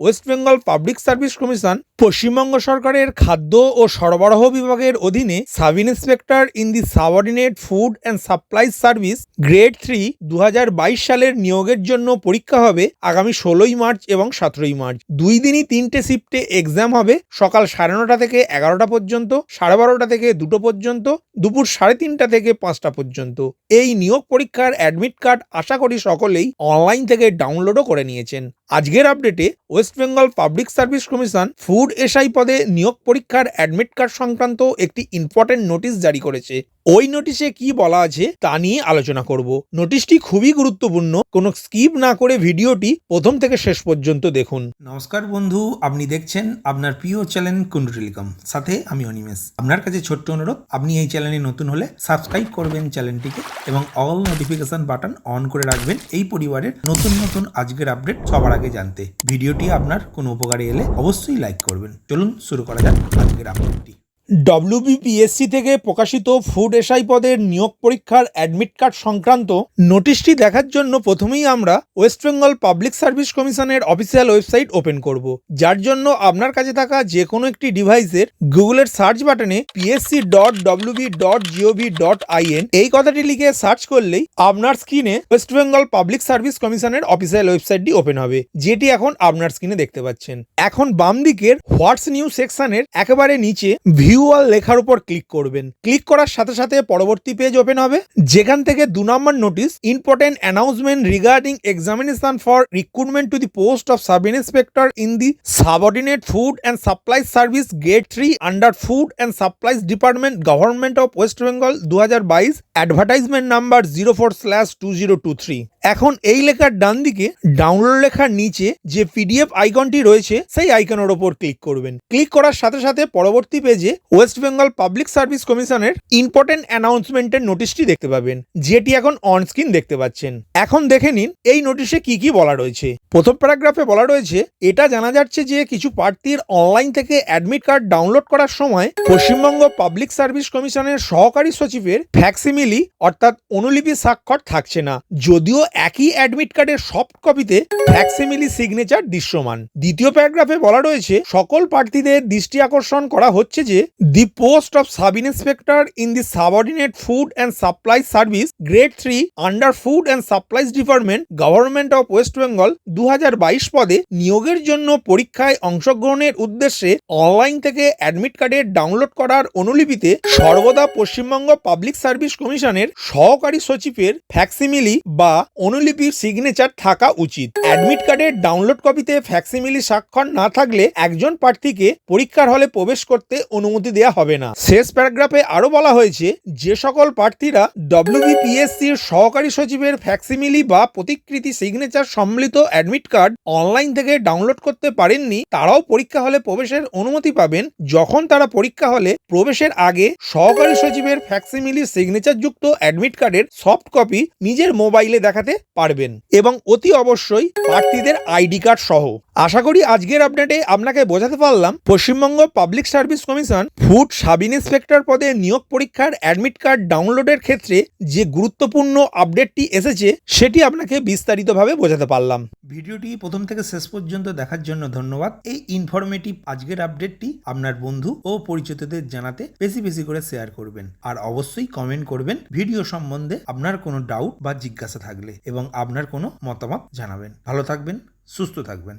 West Bengal Public Service Commission Paschimbanga সরকারের খাদ্য ও সরবরাহ বিভাগের অধীনে sub inspector in the subordinate food and supplies service grade three দু হাজার বাইশ সালের নিয়োগের জন্য পরীক্ষা হবে আগামী ষোলোই মার্চ এবং সতেরোই মার্চ। দুই দিনই তিনটে শিফটে এক্সাম হবে, সকাল সাড়ে নটা থেকে এগারোটা পর্যন্ত, সাড়ে বারোটা থেকে দুটো পর্যন্ত, দুপুর সাড়ে তিনটা থেকে পাঁচটা পর্যন্ত। এই নিয়োগ পরীক্ষার অ্যাডমিট কার্ড আশা করি সকলেই অনলাইন থেকে ডাউনলোডও করে নিয়েছেন। আজকের আপডেটে West Bengal Public Service Commission food SI পদে নিয়োগ পরীক্ষার অ্যাডমিট কার্ড সংক্রান্ত একটি ইম্পর্টেন্ট নোটিশ জারি করেছে। ওই নোটিশে কি বলা আছে তা নিয়ে আলোচনা করব। নোটিশটি খুবই গুরুত্বপূর্ণ। কোনো স্কিপ না করে ভিডিওটি প্রথম থেকে শেষ পর্যন্ত দেখুন। নমস্কার বন্ধু, আপনি দেখছেন আপনার প্রিয় চ্যানেল কুন্ডু টেলিকম সাথে আমি অনিমেষ। আপনার কাছে ছোট্ট অনুরোধ, আপনি এই চ্যানেলে নতুন হলে সাবস্ক্রাইব করবেন চ্যানেলটিকে এবং অল নোটিফিকেশন বাটন অন করে রাখবেন এই পরিবারের নতুন নতুন আজকের আপডেট সবার আগে জানতে। ভিডিওটি আপনার কোনো উপকারে এলে অবশ্যই লাইক করবেন। চলুন শুরু করা যাক আজকের আপডেটটি ডব্লিউবিপিএসসি থেকে প্রকাশিত ফুড এসআই পদের নিয়োগ পরীক্ষার অ্যাডমিট কার্ড সংক্রান্ত নোটিশটি দেখার জন্য প্রথমেই আমরা ওয়েস্ট বেঙ্গল পাবলিক সার্ভিস কমিশনের অফিসিয়াল ওয়েবসাইট ওপেন করব, যার জন্য আপনার কাছে থাকা যে কোনো একটি ডিভাইসের গুগলের সার্চ বাটনে PSC dot WB dot GOV dot IN এই কথাটি লিখে সার্চ করলেই আপনার স্ক্রিনে ওয়েস্ট বেঙ্গল পাবলিক সার্ভিস কমিশনের অফিসিয়াল ওয়েবসাইটটি ওপেন হবে, যেটি এখন আপনার স্ক্রিনে দেখতে পাচ্ছেন। এখন বাম দিকের হোয়াটস নিউ সেকশনের একেবারে নিচে ভিউ অল লেখার উপর ক্লিক করবেন। ক্লিক করার সাথে সাথে পরবর্তী পেজ ওপেন হবে। যেখান থেকে দু number notice important announcement regarding examination for recruitment to the post of sub inspector in the subordinate food and supplies service grade three under food and supplies department government of West Bengal দু হাজার বাইশ advertisement number zero four slash two zero two three এখন এই লেখার ডান দিকে download লেখার নিচে যে পিডিএফ আইকনটি রয়েছে, সেই আইকনের ওপর ক্লিক করবেন। ক্লিক করার সাথে সাথে পরবর্তী পেজে ওয়েস্ট বেঙ্গল পাবলিক সার্ভিস কমিশনের ইম্পর্টেন্ট অ্যানাউন্সমেন্টের নোটিশটি দেখতে পাবেন, যেটি এখন অন স্ক্রিন দেখতে পাচ্ছেন। এখন দেখে নিন, এই নোটিশে কি কি বলা রয়েছে। প্রথম প্যারাগ্রাফে বলা রয়েছে, এটা জানা যাচ্ছে যে কিছু প্রার্থীর অনলাইন থেকে অ্যাডমিট কার্ড ডাউনলোড করার সময় পশ্চিমবঙ্গ পাবলিক সার্ভিস কমিশনের সহকারী সচিবের ফ্যাক্সিমিলি অর্থাৎ অনুলিপি স্বাক্ষর থাকছে না। যদিও একই অ্যাডমিট কার্ডের সফট কপিতে ফ্যাক্সিমিলি সিগনেচার দৃশ্যমান। দ্বিতীয় প্যারাগ্রাফে বলা রয়েছে, সকল প্রার্থীদের দৃষ্টি আকর্ষণ করা হচ্ছে যে the post of sub inspector in the subordinate food and supply service grade three under food and supplies department government of West Bengal দু হাজার বাইশ পদে নিয়োগের জন্য পরীক্ষায় অংশগ্রহণের উদ্দেশ্যে অনলাইন থেকে অ্যাডমিট কার্ডের ডাউনলোড করার অনুলিপিতে সর্বদা পশ্চিমবঙ্গ পাবলিক সার্ভিস কমিশনের সহকারী সচিবের ফ্যাক্সিমিলি বা অনুলিপির সিগনেচার থাকা উচিত। অ্যাডমিট কার্ডের ডাউনলোড কপিতে ফ্যাক্সিমিলি স্বাক্ষর না থাকলে একজন প্রার্থীকে পরীক্ষার হলে প্রবেশ করতে অনুমতি দেওয়া হবে না। শেষ প্যারাগ্রাফে আরও বলা হয়েছে, যে সকল প্রার্থীরা ডব্লিউবিপিএসসির সহকারী সচিবের ফ্যাক্সিমিলি বা প্রতিকৃতি সিগনেচার সম্মিলিত অ্যাডমিট কার্ড অনলাইন থেকে ডাউনলোড করতে পারেননি, তারাও পরীক্ষা হলে প্রবেশের অনুমতি পাবেন। যখন তারা পরীক্ষা হলে প্রবেশের আগে সহকারী সচিবের ফ্যাক্সিমিলি সিগনেচার যুক্ত অ্যাডমিট কার্ডের সফট কপি নিজের মোবাইলে দেখাতে পারবেন এবং অতি অবশ্যই প্রার্থীদের আইডি কার্ড সহ। আশা করি আজকের আপডেটে আপনাকে বোঝাতে পারলাম, Paschimbanga Public Service Commission food sub inspector পদে নিয়োগ পরীক্ষার অ্যাডমিট কার্ড ডাউনলোডের ক্ষেত্রে যে গুরুত্বপূর্ণ আপডেটটি এসেছে, সেটি আপনাকে বিস্তারিতভাবে বোঝাতে পারলাম। ভিডিওটি প্রথম থেকে শেষ পর্যন্ত দেখার জন্য ধন্যবাদ। এই ইনফরমেটিভ আজকের আপডেটটি আপনার বন্ধু ও পরিচিতদের জানাতে বেশি বেশি করে শেয়ার করবেন। আর অবশ্যই কমেন্ট করবেন ভিডিও সম্বন্ধে আপনার কোনো ডাউট বা জিজ্ঞাসা থাকলে এবং আপনার কোনো মতামত জানাবেন। ভালো থাকবেন, সুস্থ থাকবেন।